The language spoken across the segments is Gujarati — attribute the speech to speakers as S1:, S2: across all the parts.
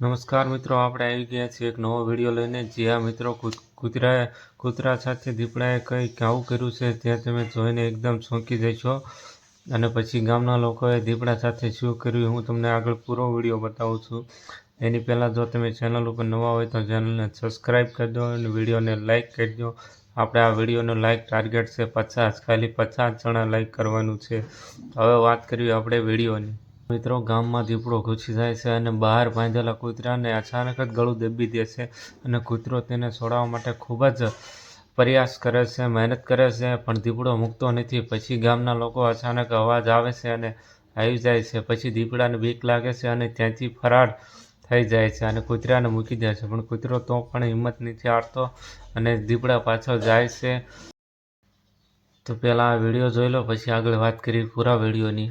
S1: નમસ્કાર મિત્રો, આપણે આવી ગયા છીએ એક નવો વીડિયો લઈને, જ્યાં મિત્રો કૂત- કૂતરાએ કૂતરા સાથે દીપડાએ કંઈક કાવું કર્યું છે ત્યાં તમે જોઈને એકદમ ચોંકી જશો. અને પછી ગામના લોકોએ દીપડા સાથે શું કર્યું હું તમને આગળ પૂરો વીડિયો બતાવું છું. એની પહેલાં જો તમે ચેનલ ઉપર નવા હોય તો ચેનલને સબસ્ક્રાઈબ કરી દો અને વિડીયોને લાઇક કરી દો. આપણે આ વિડીયોનો લાઇક ટાર્ગેટ છે પચાસ, ખાલી પચાસ જણા લાઇક કરવાનું છે. હવે વાત કરીએ આપણે વિડીયોની. મિત્રો, ગામમાં દીપડો ઘૂસી જાય છે અને બહાર બાંધેલા કૂતરાને અચાનક જ ગળું દબી દે છે અને કૂતરો તેને છોડાવવા માટે ખૂબ જ પ્રયાસ કરે છે, મહેનત કરે છે, પણ દીપડો મૂકતો નથી. પછી ગામના લોકો અચાનક અવાજ આવે છે અને આવી જાય છે. પછી દીપડાને બીક લાગે છે અને ત્યાંથી ફરાર થઈ જાય છે અને કૂતરાને મૂકી દે છે. પણ કૂતરો તો પણ હિંમત નથી હારતો અને દીપડા પાછળ જાય છે. તો પહેલાં આ વીડિયો જોઈ લો, પછી આગળ વાત કરી પૂરા વિડીયોની.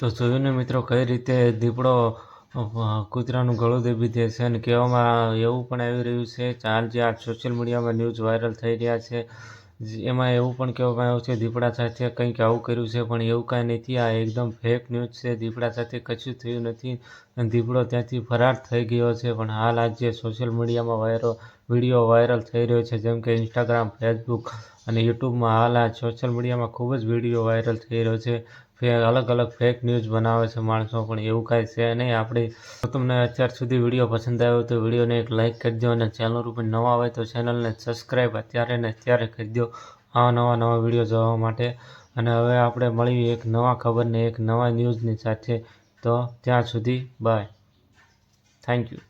S1: તો જોયું ને મિત્રો કઈ રીતે દીપડો કૂતરાનું ગળું દેબી દે છે અને કહેવામાં એવું પણ આવી રહ્યું છે. ચાર જે આ સોશિયલ મીડિયામાં ન્યૂઝ વાયરલ થઈ રહ્યા છે, એમાં એવું પણ કહેવામાં આવ્યું છે, દીપડા સાથે કંઈક આવું કર્યું છે, પણ એવું કાંઈ નથી. આ એકદમ ફેક ન્યૂઝ છે. દીપડા સાથે કશું થયું નથી. અને દીપડો ત્યાંથી ફરાર થઈ ગયો છે. પણ હાલ આજે સોશિયલ મીડિયામાં વાયરો વીડિયો વાયરલ થઈ રહ્યો છે, જેમ કે ઇન્સ્ટાગ્રામ ફેસબુક અને યુટ્યુબમાં હાલ આ સોશિયલ મીડિયામાં ખૂબ જ વીડિયો વાયરલ થઈ રહ્યો છે. ફે અલગ અલગ ફેક ન્યૂઝ બનાવે છે માણસો, પણ એવું કાંઈ છે નહીં. આપણે, જો તમને અત્યાર સુધી વીડિયો પસંદ આવ્યો તો વિડીયોને એક લાઇક કરી દો અને ચેનલ ઉપર નવા હોય તો ચેનલને સબસ્ક્રાઈબ અત્યારે ને અત્યારે કરજો આવા નવા નવા વીડિયો જોવા માટે. અને હવે આપણે મળીએ એક નવા ખબરને, એક નવા ન્યૂઝની સાથે. તો ત્યાં સુધી બાય થેન્ક યુ